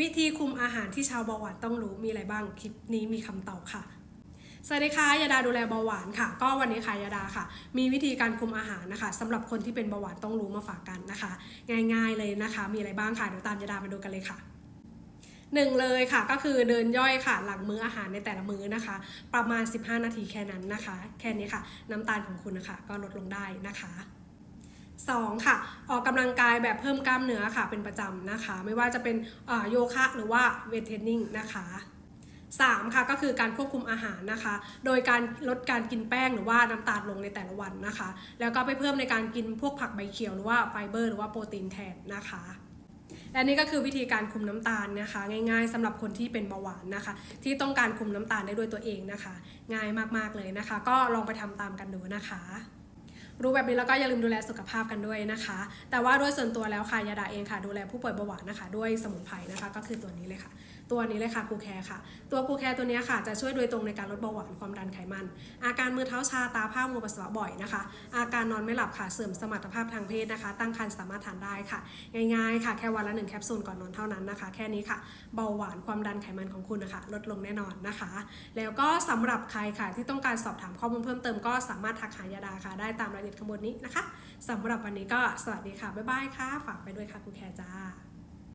วิธีคุมอาหารที่ชาวเบาหวานต้องรู้มีอะไรบ้าง คลิปนี้มีคำตอบค่ะ สวัสดีค่ะยาดาดูแลเบาหวานค่ะ ก็วันนี้ค่ะยาดาค่ะ มีวิธีการคุมอาหารนะคะสำหรับคนที่เป็นเบาหวานต้องรู้มาฝากกันนะคะ ง่ายๆเลยนะคะ มีอะไรบ้างค่ะเดี๋ยวตามยาดามาดูกันเลยค่ะหนึ่งเลยค่ะก็คือเดินย่อยค่ะ หลังมื้ออาหารในแต่ละมื้อนะคะ ประมาณ 15 นาทีแค่นั้นนะคะ แค่นี้ค่ะ น้ำตาลของคุณนะคะ ก็ลดลงได้นะคะ 2 ค่ะ ออกกำลังกายแบบเพิ่มกล้ามเนื้อค่ะเป็นประจำนะคะ ไม่ว่าจะเป็นโยคะหรือว่าเวทเทรนนิ่งนะคะ3ค่ะก็คือการควบคุมอาหารนะคะ โดยการลดการกินแป้งหรือว่าน้ำตาลลงในแต่ละวันนะคะ แล้วก็ไปเพิ่มในการกินพวกผักใบเขียวหรือว่าไฟเบอร์หรือว่าโปรตีนแทนนะคะและนี่ก็คือวิธีการคุมน้ำตาลนะคะ ง่ายๆสำหรับคนที่เป็นเบาหวานนะคะ ที่ต้องการคุมน้ำตาลได้ด้วยตัวเองนะคะ ง่ายมากๆเลยนะคะ ก็ลองไปทำตามกันดูนะคะ รู้แบบนี้แล้วก็อย่าลืมดูแลสุขภาพกันด้วยนะคะ แต่ว่าด้วยส่วนตัวแล้วค่ะยาดาเองค่ะ ดูแลผู้ป่วยเบาหวานนะคะ ด้วยสมุนไพรนะคะ ก็คือตัวนี้เลยค่ะ ตัวนี้เลยค่ะกูแคร์ค่ะ ตัวกูแคร์ตัวนี้ค่ะ จะช่วยโดยตรงในการลดเบาหวานความดันไขมัน อาการมือเท้าชาตาผ้ามัวปัสสาวะบ่อยนะคะ อาการนอนไม่หลับค่ะเสื่อมสมรรถภาพทางเพศนะคะ ตั้งครรภ์สามารถทานได้ค่ะ ง่ายๆค่ะแค่วันละหนึ่งแคปซูลก่อนนอนเท่านั้นนะคะ แค่นี้ค่ะเบาหวานความดันไขมันของคุณนะคะลดลงแน่นอนนะคะ แล้วก็สำหรับใครค่ะที่ต้องการสอบถามข้อมูลเพิ่มเติมก็สามารถทักหายาดาค่ะได้ตามรายละเอียดข้างบนนี้นะคะสำหรับวันนี้ก็สวัสดีค่ะ บ๊ายบายค่ะ ฝากไปด้วยค่ะคุณแคร์จ้า